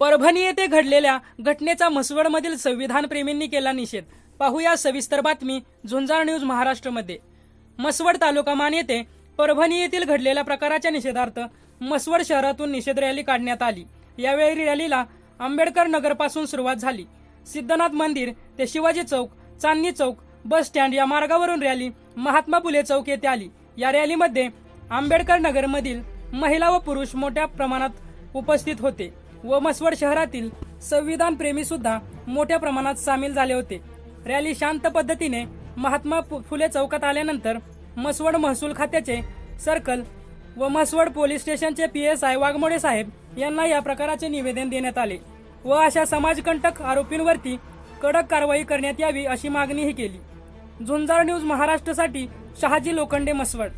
परभणी येथे घडलेल्या घटनेचा म्हसवडमधील संविधान प्रेमींनी केला निषेध. पाहूया सविस्तर बातमी झुंजार न्यूज महाराष्ट्रमध्ये. मसवड तालुका मान येथे परभणी येथील घडलेल्या प्रकाराच्या निषेधार्थ मसवड शहरातून निषेध रॅली काढण्यात आली. यावेळी रॅलीला आंबेडकर नगरपासून सुरुवात झाली. सिद्धनाथ मंदिर ते शिवाजी चौक चांदणी चौक बस स्टँड या मार्गावरून रॅली महात्मा फुले चौक येथे आली. या रॅलीमध्ये आंबेडकर नगरमधील महिला व पुरुष मोठ्या प्रमाणात उपस्थित होते. व मसवड शहरातील संविधान प्रेमी सुद्धा मोठ्या प्रमाणात सामील झाले होते. रॅली शांत पद्धतीने महात्मा फु- फुले चौकात आल्यानंतर मसवड महसूल खात्याचे सर्कल व मसवड पोलीस स्टेशनचे P S I Waghmode saheb यांना या प्रकाराचे निवेदन देण्यात आले व अशा समाजकंटक आरोपींवरती कडक कारवाई करण्यात यावी अशी मागणीही केली. झुंजार न्यूज महाराष्ट्रासाठी शहाजी लोखंडे मसवड